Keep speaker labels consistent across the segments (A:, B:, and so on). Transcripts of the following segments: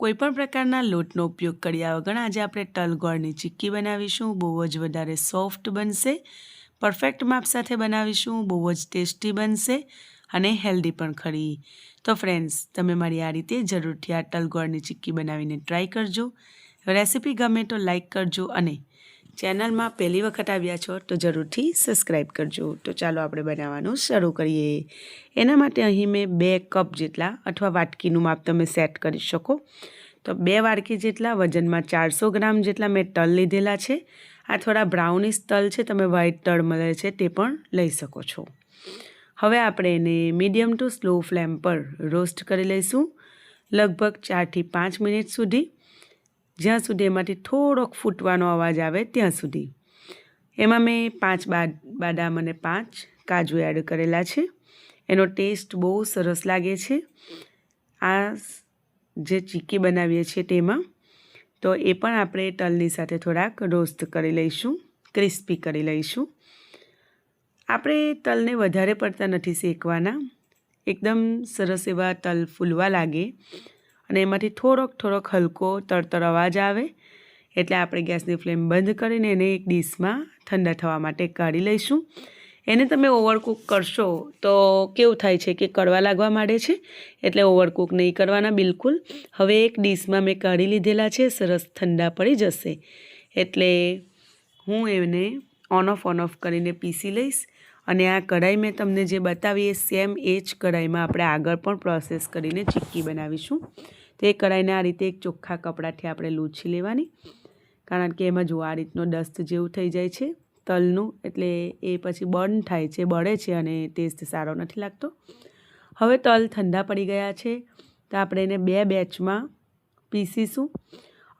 A: કોઈપણ પ્રકારના લોટનો ઉપયોગ કર્યા વગર આજે આપણે તલગોળની ચીક્કી બનાવીશું. બહુ જ વધારે સોફ્ટ બનશે. પરફેક્ટ માપ સાથે બનાવીશું. બહુ જ ટેસ્ટી બનશે અને હેલ્ધી પણ ખરી. તો ફ્રેન્ડ્સ, તમે મારી આ રીતે જરૂરથી આ તલગોળની ચીક્કી બનાવીને ટ્રાય કરજો. રેસીપી ગમે તો લાઈક કરજો અને ચેનલમાં પહેલી વખત આવ્યા છો તો જરૂરથી સબસ્ક્રાઈબ કરજો. તો ચાલો આપણે બનાવવાનું શરૂ કરીએ. એના માટે અહીં મેં બે કપ જેટલા અથવા વાટકીનું માપ તમે સેટ કરી શકો. તો બે વાટકી જેટલા, વજનમાં ચારસો ગ્રામ જેટલા મેં તલ લીધેલા છે. આ થોડા બ્રાઉનિશ તલ છે, તમે વ્હાઈટ તળ મળે છે તે પણ લઈ શકો છો. હવે આપણે એને મીડિયમ ટુ સ્લો ફ્લેમ પર રોસ્ટ કરી લઈશું. લગભગ ચારથી પાંચ મિનિટ સુધી જ્યાં સુધી એમાંથી થોડોક ફૂટવાનો અવાજ આવે ત્યાં સુધી. એમાં મેં પાંચ બાદામ અને પાંચ કાજુ એડ કરેલા છે. એનો ટેસ્ટ બહુ સરસ લાગે છે. આ જે ચીક્કી બનાવીએ છીએ તેમાં, તો એ પણ આપણે તલની સાથે થોડાક રોસ્ટ કરી લઈશું, ક્રિસ્પી કરી લઈશું. આપણે તલને વધારે પડતા નથી શેકવાના. એકદમ સરસ એવા તલ ફૂલવા લાગે. અને એમાંથી થોડોક થોડોક હલકો તરતર અવાજ આવે. એટલે આપણે ગેસની ફ્લેમ બંધ કરીને એને એક ડીશમાં ઠંડા થવા માટે કાઢી લઈશું. એને તમે ઓવરકુક કરશો તો કેવું થાય છે કે કડવા લાગવા માંડે છે. એટલે ઓવરકુક નહીં કરવાના બિલકુલ. હવે એક ડીશમાં મેં કાઢી લીધેલા છે, સરસ ઠંડા પડી જશે. એટલે હું એને ઓન ઓફ ઓન ઓફ કરીને પીસી લઈશ. અને આ કઢાઈ મેં તમને જે બતાવી એ સેમ એ જ કઢાઈમાં આપણે આગળ પણ પ્રોસેસ કરીને ચીક્કી બનાવીશું. તો એ કઢાઈને આ રીતે એક ચોખ્ખા કપડાથી આપણે લૂછી લેવાની. કારણ કે એમાં જો આ રીતનો ડસ્ટ જેવું થઈ જાય છે, તલનું, એટલે એ પછી બર્ન થાય છે, બળે છે અને ટેસ્ટ સારો નથી લાગતો. હવે તલ ઠંડા પડી ગયા છે, તો આપણે એને બે બેચમાં પીસીશું.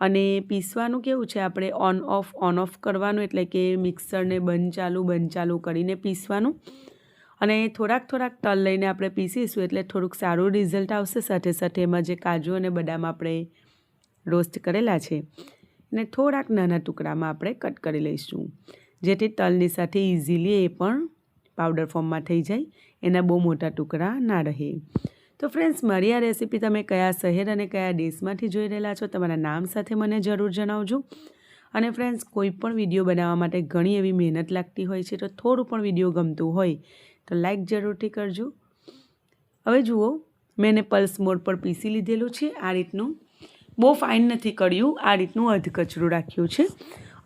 A: અને પીસવાનું કેવું છે? આપણે ઓન ઓફ ઓન ઓફ કરવાનું એટલે કે મિક્સરને બંધ ચાલુ બંધ ચાલુ કરીને પીસવાનું. અને થોડાક થોડાક તલ લઈને આપણે પીસીશું એટલે થોડુંક સારું રિઝલ્ટ આવશે સાથે સાથે એમાં જે કાજુ અને બદામ આપણે રોસ્ટ કરેલા છે, એને થોડાક નાના ટુકડામાં આપણે કટ કરી લઈશું. જેથી તલની સાથે ઇઝીલી એ પણ પાવડર ફોર્મમાં થઈ જાય, એના બહુ મોટા ટુકડા ના રહે. તો ફ્રેન્ડ્સ મારી આ રેસીપી તમે કયા શહેર અને કયા દેશમાંથી જોઈ રહેલા છો તમારા નામ સાથે મને જરૂર જણાવજો. અને ફ્રેન્ડ્સ કોઈ પણ વીડિયો બનાવવા માટે ઘણી એવી મહેનત લાગતી હોય છે તો થોડું પણ વીડિયો ગમતું હોય તો લાઈક જરૂરથી કરજો. હવે જુઓ, મેં એને પલ્સ મોડ પર પીસી લીધેલું છે. આ રીતનું બહુ ફાઇન નથી કર્યું. આ રીતનું અધકચરું રાખ્યું છે.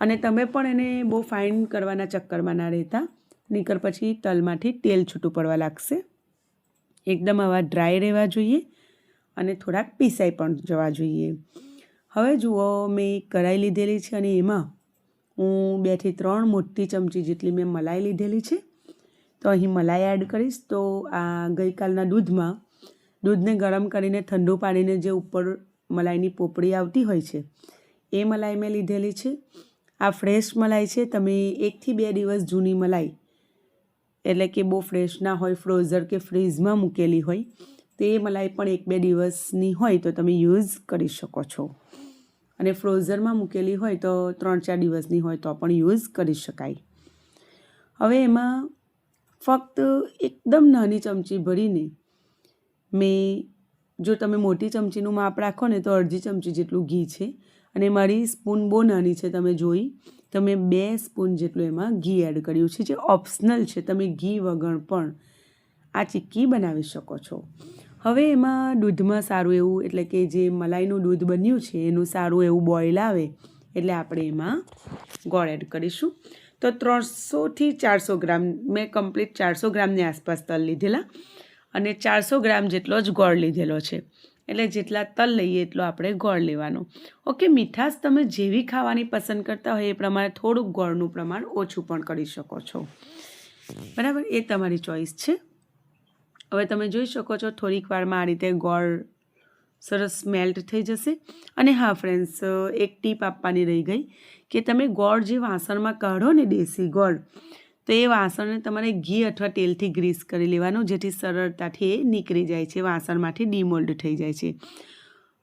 A: અને તમે પણ એને બહુ ફાઇન કરવાના ચક્કરમાં ના રહેતા. નીકળ પછી તલમાંથી તેલ છૂટું પડવા લાગશે. એકદમ આવા ડ્રાય રહેવા જોઈએ અને થોડાક પીસાઈ પણ જવા જોઈએ. હવે જુઓ, મેં કઢાઈ લીધેલી છે અને એમાં હું બેથી ત્રણ મોટી ચમચી જેટલી મેં મલાઈ લીધેલી છે. તો અહીં મલાઈ એડ કરીશ. તો આ ગઈકાલના દૂધમાં દૂધને ગરમ કરીને ઠંડુ પાડીને જે ઉપર મલાઈની પોપડી આવતી હોય છે, એ મલાઈ મેં લીધેલી છે. આ ફ્રેશ મલાઈ છે. તમે એકથી બે દિવસ જૂની મલાઈ એટલે કે બહુ ફ્રેશ ના હોય ફ્રોઝર કે ફ્રીઝમાં મૂકેલી હોય, તો મલાઈ પણ એક બે દિવસની હોય તો તમે યુઝ કરી શકો છો. અને ફ્રોઝરમાં મૂકેલી હોય તો ત્રણ ચાર દિવસની હોય તો પણ યુઝ કરી શકાય. હવે એમાં ફક્ત એકદમ નાની ચમચી ભરીને મેં, જો તમે મોટી ચમચીનું માપ રાખો ને તો અડધી ચમચી જેટલું ઘી છે. અને મારી સ્પૂન બહુ નાની છે, તમે જોઈ. તમે બે સ્પૂન જેટલું એમાં ઘી એડ કર્યું છે, જે ઓપ્શનલ છે. તમે ઘી વગર પણ આ ચીક્કી બનાવી શકો છો. હવે એમાં દૂધમાં સારું એવું, એટલે કે જે મલાઈનું દૂધ બન્યું છે, એનું સારું એવું બોઇલ આવે, એટલે આપણે એમાં ગોળ એડ કરીશું. તો ત્રણસોથી ચારસો ગ્રામ, મેં કમ્પ્લીટ ચારસો ગ્રામની આસપાસ તલ લીધેલા અને ચારસો ગ્રામ જેટલો જ ગોળ લીધેલો છે. એટલે જેટલા તલ લઈએ એટલો આપણે ગોળ લેવાનો. ઓકે, મીઠાશ તમે જેવી ખાવાની પસંદ કરતા હોય એ પ્રમાણે થોડુંક ગોળનું પ્રમાણ ઓછું પણ કરી શકો છો. બરાબર? એ તમારી ચોઈસ છે. હવે તમે જોઈ શકો છો થોડીક વારમાં આ રીતે ગોળ સરસ મેલ્ટ થઈ જશે. અને હા, ફ્રેન્ડ્સ, એક ટીપ આપવાની રહી ગઈ કે તમે ગોળ જે વાસણમાં કાઢો ને દેશી ગોળ તો એ વાસણને તમારે ઘી અથવા તેલથી ગ્રીસ કરી લેવાનું, જેથી સરળતાથી એ નીકળી જાય છે, વાસણમાંથી ડીમોલ્ડ થઈ જાય છે.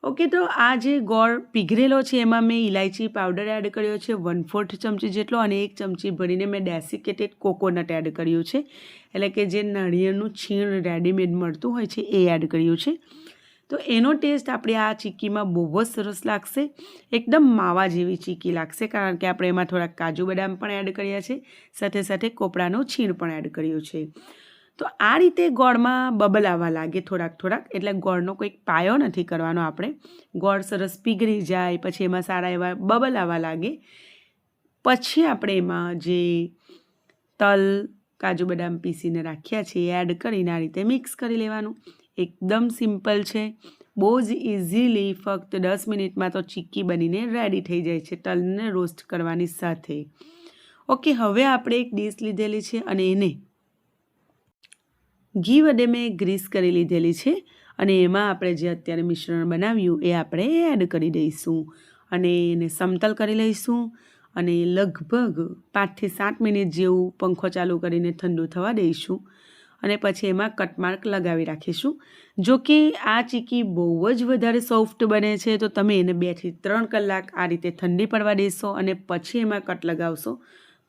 A: ઓકે, તો આ જે ગોળ પીઘરેલો છે, એમાં મેં ઇલાયચી પાવડર એડ કર્યો છે, વન ફોર્થ ચમચી જેટલો, અને એક ચમચી ભરીને મેં ડેસિકેટેડ કોકોનટ એડ કર્યું છે. એટલે કે જે નાળિયેરનું છીણ રેડીમેડ મળતું હોય છે, એ એડ કર્યું છે. તો એનો ટેસ્ટ આપણે આ ચીક્કીમાં બહુ જ સરસ લાગશે. એકદમ માવા જેવી ચીક્કી લાગશે, કારણ કે આપણે એમાં થોડાક કાજુ બદામ પણ એડ કર્યા છે. સાથે સાથે કોપરાનું છીણ પણ એડ કર્યું છે. તો આ રીતે ગોળમાં બબલ આવવા લાગે થોડાક થોડાક, એટલે ગોળનો કોઈક પાયો નથી કરવાનો આપણે. ગોળ સરસ પીગળી જાય, પછી એમાં સારા એવા બબલ આવવા લાગે. પછી આપણે એમાં જે તલ, કાજુ બદામ પીસીને રાખ્યા છે એ એડ કરીને આ રીતે મિક્સ કરી લેવાનું. એકદમ સિમ્પલ છે. બહુ જ ઇઝીલી ફક્ત દસ મિનિટમાં તો ચીક્કી બનીને રેડી થઈ જાય છે તલને રોસ્ટ કરવાની સાથે. ઓકે હવે આપણે એક ડીશ લીધેલી છે અને એને ઘી વડે મેં ગ્રીસ કરી લીધેલી છે અને એમાં આપણે જે અત્યારે મિશ્રણ બનાવ્યું એ આપણે એડ કરી દઈશું. અને એને સમતલ કરી લઈશું અને લગભગ પાંચથી સાત મિનિટ જેવું પંખો ચાલુ કરીને ઠંડુ થવા દઈશું. અને પછી એમાં કટમાર્ક લગાવી રાખીશું. જો કે આ ચીકી બહુ જ વધારે સોફ્ટ બને છે, તો તમે એને બેથી ત્રણ કલાક આ રીતે ઠંડી પડવા દેશો અને પછી એમાં કટ લગાવશો,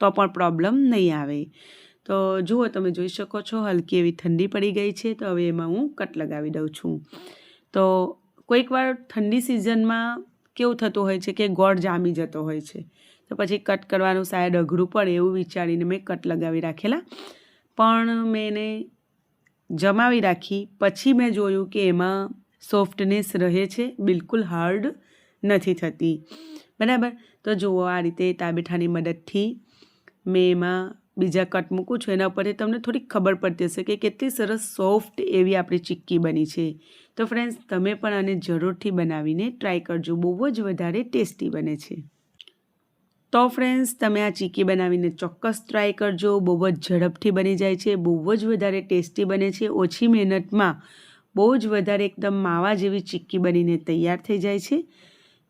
A: તો પણ પ્રોબ્લેમ નહીં આવે. તો જુઓ, તમે જોઈ શકો છો, હલકી એવી ઠંડી પડી ગઈ છે, તો હવે એમાં હું કટ લગાવી દઉં છું. તો કોઈક વાર ઠંડી સિઝનમાં કેવું થતું હોય છે કે ગોળ જામી જતો હોય છે. તો પછી કટ કરવાનું શાયદ અઘરું પડે એવું વિચારીને મેં કટ લગાવી રાખેલા. પણ મેં એને જમાવી રાખી. પછી મેં જોયું કે એમાં સોફ્ટનેસ રહે છે. બિલકુલ હાર્ડ નથી થતી. બરાબર? તો જુઓ આ રીતે તાબેઠાની મદદથી મેં એમાં બીજા કટ મૂકું છું. એના ઉપરથી તમને થોડીક ખબર પડતી હશે કે કેટલી સરસ સોફ્ટ એવી આપણી ચીક્કી બની છે. તો ફ્રેન્ડ્સ તમે પણ આને જરૂરથી બનાવીને ટ્રાય કરજો. બહુ જ વધારે ટેસ્ટી બને છે. તો ફ્રેન્ડ્સ તમે આ ચીકી બનાવીને ચોક્કસ ટ્રાય કરજો. બહુ જ ઝડપથી બની જાય છે, બહુ જ વધારે ટેસ્ટી બને છે. ઓછી મહેનતમાં બહુ જ વધારે એકદમ માવા જેવી ચીક્કી બનીને તૈયાર થઈ જાય છે.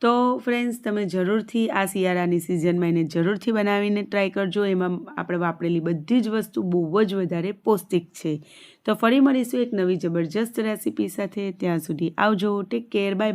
A: તો ફ્રેન્ડ્સ તમે જરૂરથી આ શિયાળાની સિઝનમાં એને જરૂરથી બનાવીને ટ્રાય કરજો. એમાં આપણે વાપરેલી બધી જ વસ્તુ બહુ જ વધારે પૌષ્ટિક છે. તો ફરી મળીશું એક નવી જબરજસ્ત રેસીપી સાથે. ત્યાં સુધી આવજો. Take care bye